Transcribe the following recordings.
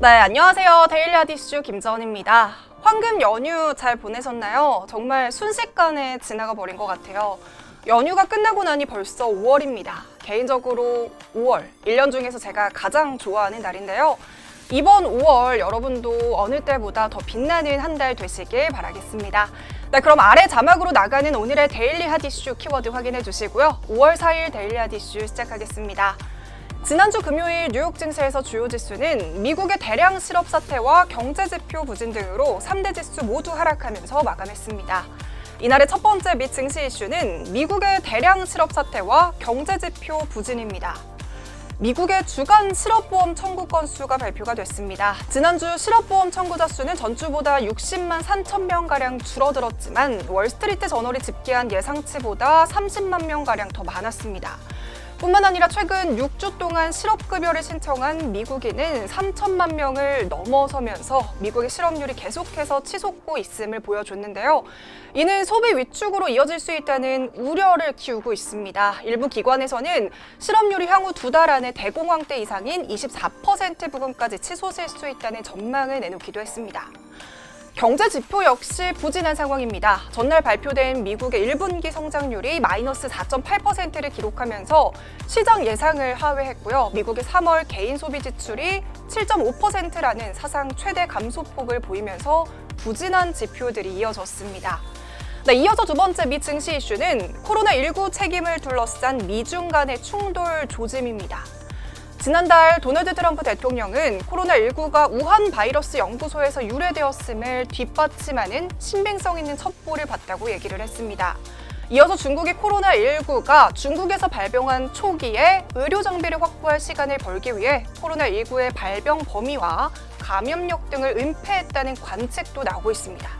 네, 안녕하세요. 데일리 하디슈 김정은입니다. 황금 연휴 잘 보내셨나요? 정말 순식간에 지나가 버린 것 같아요. 연휴가 끝나고 나니 벌써 5월입니다. 개인적으로 5월, 1년 중에서 제가 가장 좋아하는 날인데요. 이번 5월 여러분도 어느 때보다 더 빛나는 한 달 되시길 바라겠습니다. 네, 그럼 아래 자막으로 나가는 오늘의 데일리 하디슈 키워드 확인해 주시고요. 5월 4일 데일리 하디슈 시작하겠습니다. 지난주 금요일 뉴욕 증시에서 주요 지수는 미국의 대량 실업 사태와 경제 지표 부진 등으로 3대 지수 모두 하락하면서 마감했습니다. 이날의 첫 번째 미 증시 이슈는 미국의 대량 실업 사태와 경제 지표 부진입니다. 미국의 주간 실업보험 청구 건수가 발표가 됐습니다. 지난주 실업보험 청구자 수는 전주보다 60만 3천 명가량 줄어들었지만 월스트리트 저널이 집계한 예상치보다 30만 명가량 더 많았습니다. 뿐만 아니라 최근 6주 동안 실업급여를 신청한 미국인은 3천만 명을 넘어서면서 미국의 실업률이 계속해서 치솟고 있음을 보여줬는데요. 이는 소비 위축으로 이어질 수 있다는 우려를 키우고 있습니다. 일부 기관에서는 실업률이 향후 두 달 안에 대공황 때 이상인 24% 부근까지 치솟을 수 있다는 전망을 내놓기도 했습니다. 경제 지표 역시 부진한 상황입니다. 전날 발표된 미국의 1분기 성장률이 마이너스 4.8%를 기록하면서 시장 예상을 하회했고요. 미국의 3월 개인 소비 지출이 7.5%라는 사상 최대 감소폭을 보이면서 부진한 지표들이 이어졌습니다. 네, 이어서 두 번째 미 증시 이슈는 코로나19 책임을 둘러싼 미중 간의 충돌 조짐입니다. 지난달 도널드 트럼프 대통령은 코로나19가 우한 바이러스 연구소에서 유래되었음을 뒷받침하는 신빙성 있는 첩보를 봤다고 얘기를 했습니다. 이어서 중국이 코로나19가 중국에서 발병한 초기에 의료 장비를 확보할 시간을 벌기 위해 코로나19의 발병 범위와 감염력 등을 은폐했다는 관측도 나오고 있습니다.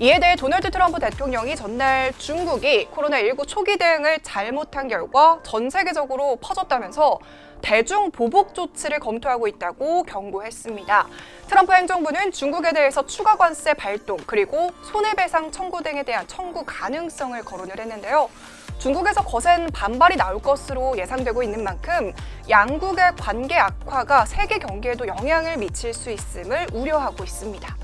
이에 대해 도널드 트럼프 대통령이 전날 중국이 코로나19 초기 대응을 잘못한 결과 전 세계적으로 퍼졌다면서 대중 보복 조치를 검토하고 있다고 경고했습니다. 트럼프 행정부는 중국에 대해서 추가 관세 발동 그리고 손해배상 청구 등에 대한 청구 가능성을 거론을 했는데요. 중국에서 거센 반발이 나올 것으로 예상되고 있는 만큼 양국의 관계 악화가 세계 경기에도 영향을 미칠 수 있음을 우려하고 있습니다.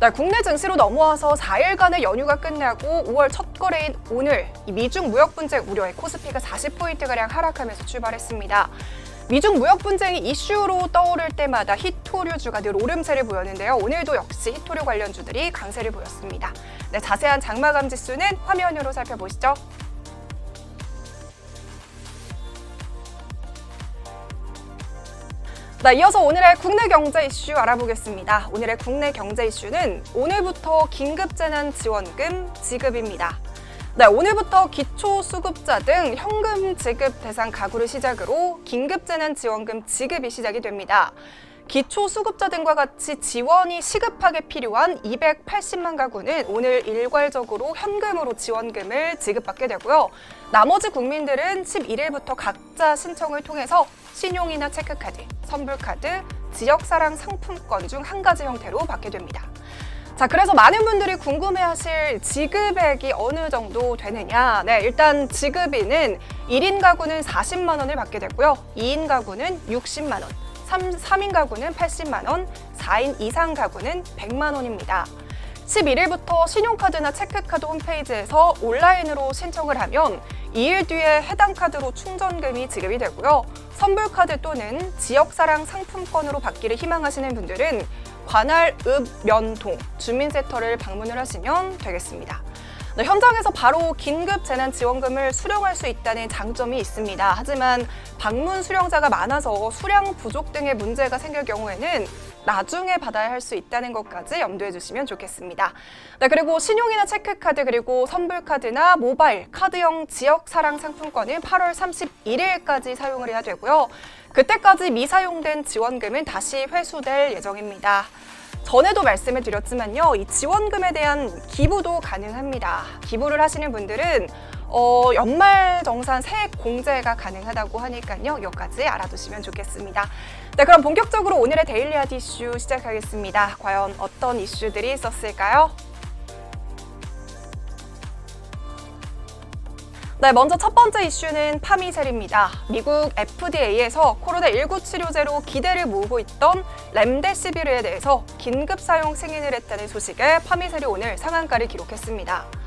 네, 국내 증시로 넘어와서 4일간의 연휴가 끝나고 5월 첫 거래인 오늘 이 미중 무역 분쟁 우려에 코스피가 40포인트가량 하락하면서 출발했습니다. 미중 무역 분쟁이 이슈로 떠오를 때마다 히토류주가 늘 오름세를 보였는데요. 오늘도 역시 히토류 관련주들이 강세를 보였습니다. 네, 자세한 장마감 지수는 화면으로 살펴보시죠. 네, 이어서 오늘의 국내 경제 이슈 알아보겠습니다. 오늘의 국내 경제 이슈는 오늘부터 긴급재난지원금 지급입니다. 네, 오늘부터 기초수급자 등 현금 지급 대상 가구를 시작으로 긴급재난지원금 지급이 시작이 됩니다. 기초수급자 등과 같이 지원이 시급하게 필요한 280만 가구는 오늘 일괄적으로 현금으로 지원금을 지급받게 되고요. 나머지 국민들은 11일부터 각자 신청을 통해서 신용이나 체크카드, 선불카드, 지역사랑 상품권 중 한 가지 형태로 받게 됩니다. 자, 그래서 많은 분들이 궁금해하실 지급액이 어느 정도 되느냐. 네, 일단 지급비는 1인 가구는 40만 원을 받게 되고요. 2인 가구는 60만 원, 3, 3인 가구는 80만 원, 4인 이상 가구는 100만 원입니다. 11일부터 신용카드나 체크카드 홈페이지에서 온라인으로 신청을 하면 2일 뒤에 해당 카드로 충전금이 지급이 되고요. 선불카드 또는 지역사랑 상품권으로 받기를 희망하시는 분들은 관할 읍 면동 주민센터를 방문을 하시면 되겠습니다. 네, 현장에서 바로 긴급 재난 지원금을 수령할 수 있다는 장점이 있습니다. 하지만 방문 수령자가 많아서 수량 부족 등의 문제가 생길 경우에는 나중에 받아야 할 수 있다는 것까지 염두해 주시면 좋겠습니다. 네, 그리고 신용이나 체크카드 그리고 선불카드나 모바일 카드형 지역 사랑 상품권은 8월 31일까지 사용을 해야 되고요. 그때까지 미사용된 지원금은 다시 회수될 예정입니다. 전에도 말씀을 드렸지만요, 이 지원금에 대한 기부도 가능합니다. 기부를 하시는 분들은 어, 연말 정산 세액 공제가 가능하다고 하니까요, 여기까지 알아두시면 좋겠습니다. 네, 그럼 본격적으로 오늘의 데일리 하드 이슈 시작하겠습니다. 과연 어떤 이슈들이 있었을까요? 네, 먼저 첫 번째 이슈는 파미셀입니다. 미국 FDA에서 코로나19 치료제로 기대를 모으고 있던 렘데시비르에 대해서 긴급 사용 승인을 했다는 소식에 파미셀이 오늘 상한가를 기록했습니다.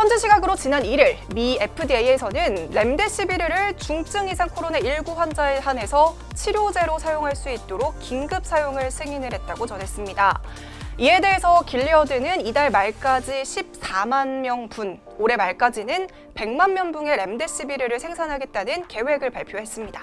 현지 시각으로 지난 1일 미 FDA에서는 렘데시비르를 중증 이상 코로나19 환자에 한해서 치료제로 사용할 수 있도록 긴급 사용을 승인을 했다고 전했습니다. 이에 대해서 길리어드는 이달 말까지 14만 명분, 올해 말까지는 100만 명분의 렘데시비르를 생산하겠다는 계획을 발표했습니다.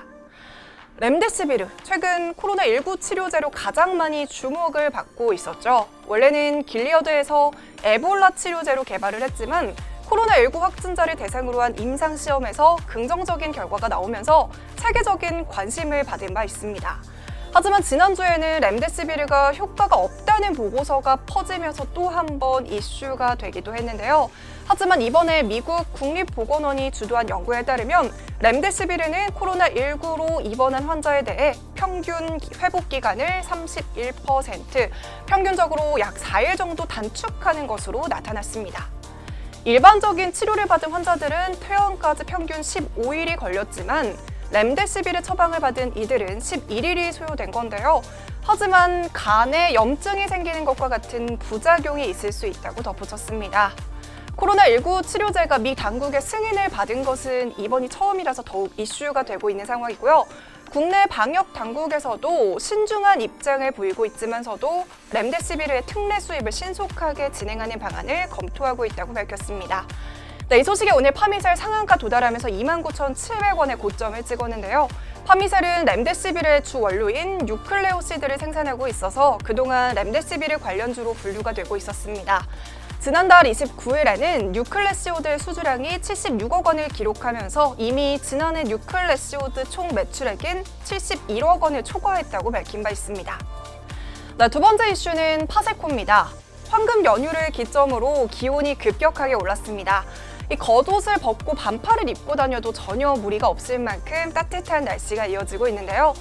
렘데시비르, 최근 코로나19 치료제로 가장 많이 주목을 받고 있었죠. 원래는 길리어드에서 에볼라 치료제로 개발을 했지만 코로나19 확진자를 대상으로 한 임상시험에서 긍정적인 결과가 나오면서 세계적인 관심을 받은 바 있습니다. 하지만 지난주에는 렘데시비르가 효과가 없다는 보고서가 퍼지면서 또 한 번 이슈가 되기도 했는데요. 하지만 이번에 미국 국립보건원이 주도한 연구에 따르면 렘데시비르는 코로나19로 입원한 환자에 대해 평균 회복 기간을 31%, 평균적으로 약 4일 정도 단축하는 것으로 나타났습니다. 일반적인 치료를 받은 환자들은 퇴원까지 평균 15일이 걸렸지만 렘데시비르 처방을 받은 이들은 11일이 소요된 건데요. 하지만 간에 염증이 생기는 것과 같은 부작용이 있을 수 있다고 덧붙였습니다. 코로나19 치료제가 미 당국의 승인을 받은 것은 이번이 처음이라서 더욱 이슈가 되고 있는 상황이고요. 국내 방역 당국에서도 신중한 입장을 보이고 있지만서도 렘데시비르의 특례 수입을 신속하게 진행하는 방안을 검토하고 있다고 밝혔습니다. 네, 이 소식에 오늘 파미셀 상한가 도달하면서 29,700원의 고점을 찍었는데요. 파미셀은 렘데시비르의 주 원료인 뉴클레오시드를 생산하고 있어서 그동안 렘데시비르 관련주로 분류가 되고 있었습니다. 지난달 29일에는 뉴클레시오드 수주량이 76억 원을 기록하면서 이미 지난해 뉴클레시오드 총 매출액인 71억 원을 초과했다고 밝힌 바 있습니다. 네, 두 번째 이슈는 파세코입니다. 황금 연휴를 기점으로 기온이 급격하게 올랐습니다. 이 겉옷을 벗고 반팔을 입고 다녀도 전혀 무리가 없을 만큼 따뜻한 날씨가 이어지고 있는데요.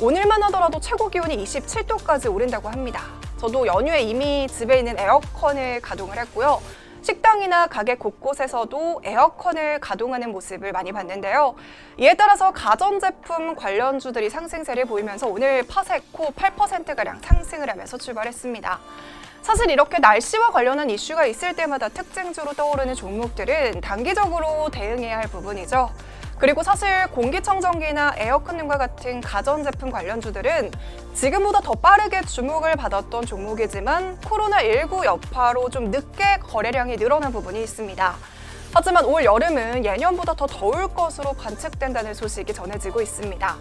오늘만 하더라도 최고 기온이 27도까지 오른다고 합니다. 저도 연휴에 이미 집에 있는 에어컨을 가동을 했고요. 식당이나 가게 곳곳에서도 에어컨을 가동하는 모습을 많이 봤는데요. 이에 따라서 가전제품 관련주들이 상승세를 보이면서 오늘 파세코 8%가량 상승을 하면서 출발했습니다. 사실 이렇게 날씨와 관련한 이슈가 있을 때마다 특징주로 떠오르는 종목들은 단기적으로 대응해야 할 부분이죠. 그리고 사실 공기청정기나 에어컨 등과 같은 가전제품 관련주들은 지금보다 더 빠르게 주목을 받았던 종목이지만 코로나19 여파로 좀 늦게 거래량이 늘어난 부분이 있습니다. 하지만 올 여름은 예년보다 더 더울 것으로 관측된다는 소식이 전해지고 있습니다.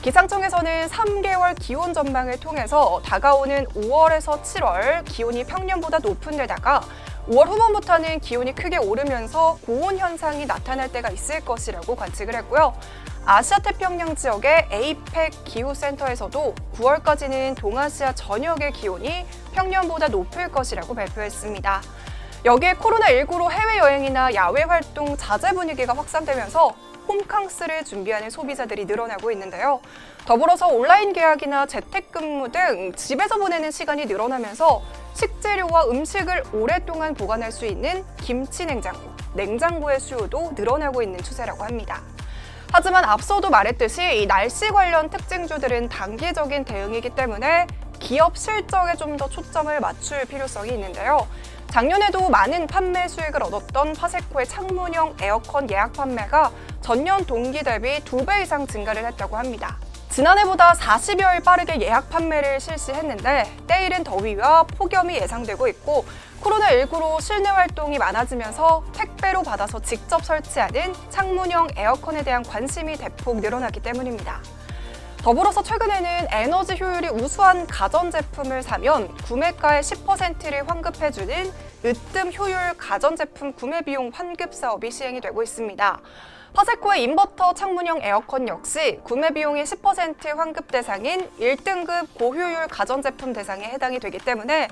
기상청에서는 3개월 기온 전망을 통해서 다가오는 5월에서 7월 기온이 평년보다 높은 데다가 5월 후반부터는 기온이 크게 오르면서 고온 현상이 나타날 때가 있을 것이라고 관측을 했고요. 아시아 태평양 지역의 에이펙 기후센터에서도 9월까지는 동아시아 전역의 기온이 평년보다 높을 것이라고 발표했습니다. 여기에 코로나19로 해외여행이나 야외 활동 자제 분위기가 확산되면서 홈캉스를 준비하는 소비자들이 늘어나고 있는데요. 더불어서 온라인 계약이나 재택근무 등 집에서 보내는 시간이 늘어나면서 식재료와 음식을 오랫동안 보관할 수 있는 김치 냉장고, 냉장고의 수요도 늘어나고 있는 추세라고 합니다. 하지만 앞서도 말했듯이 이 날씨 관련 특징주들은 단기적인 대응이기 때문에 기업 실적에 좀 더 초점을 맞출 필요성이 있는데요. 작년에도 많은 판매 수익을 얻었던 파세코의 창문형 에어컨 예약 판매가 전년 동기 대비 두 배 이상 증가를 했다고 합니다. 지난해보다 40여일 빠르게 예약 판매를 실시했는데 때이른 더위와 폭염이 예상되고 있고 코로나19로 실내 활동이 많아지면서 택배로 받아서 직접 설치하는 창문형 에어컨에 대한 관심이 대폭 늘어났기 때문입니다. 더불어서 최근에는 에너지 효율이 우수한 가전제품을 사면 구매가의 10%를 환급해주는 으뜸 효율 가전제품 구매 비용 환급 사업이 시행이 되고 있습니다. 파세코의 인버터 창문형 에어컨 역시 구매 비용의 10% 환급 대상인 1등급 고효율 가전제품 대상에 해당이 되기 때문에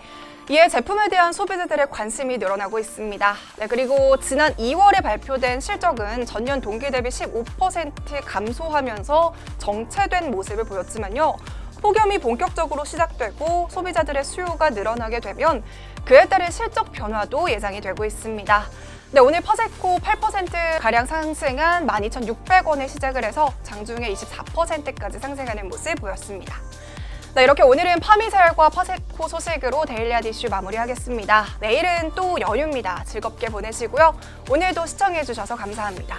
이에 제품에 대한 소비자들의 관심이 늘어나고 있습니다. 네, 그리고 지난 2월에 발표된 실적은 전년 동기 대비 15% 감소하면서 정체된 모습을 보였지만요. 폭염이 본격적으로 시작되고 소비자들의 수요가 늘어나게 되면 그에 따른 실적 변화도 예상이 되고 있습니다. 네, 오늘 퍼세코 8% 가량 상승한 12,600원에 시작을 해서 장중에 24%까지 상승하는 모습 보였습니다. 네, 이렇게 오늘은 파미셀과 퍼세코 소식으로 데일리아 디슈 마무리하겠습니다. 내일은 또 연휴입니다. 즐겁게 보내시고요. 오늘도 시청해주셔서 감사합니다.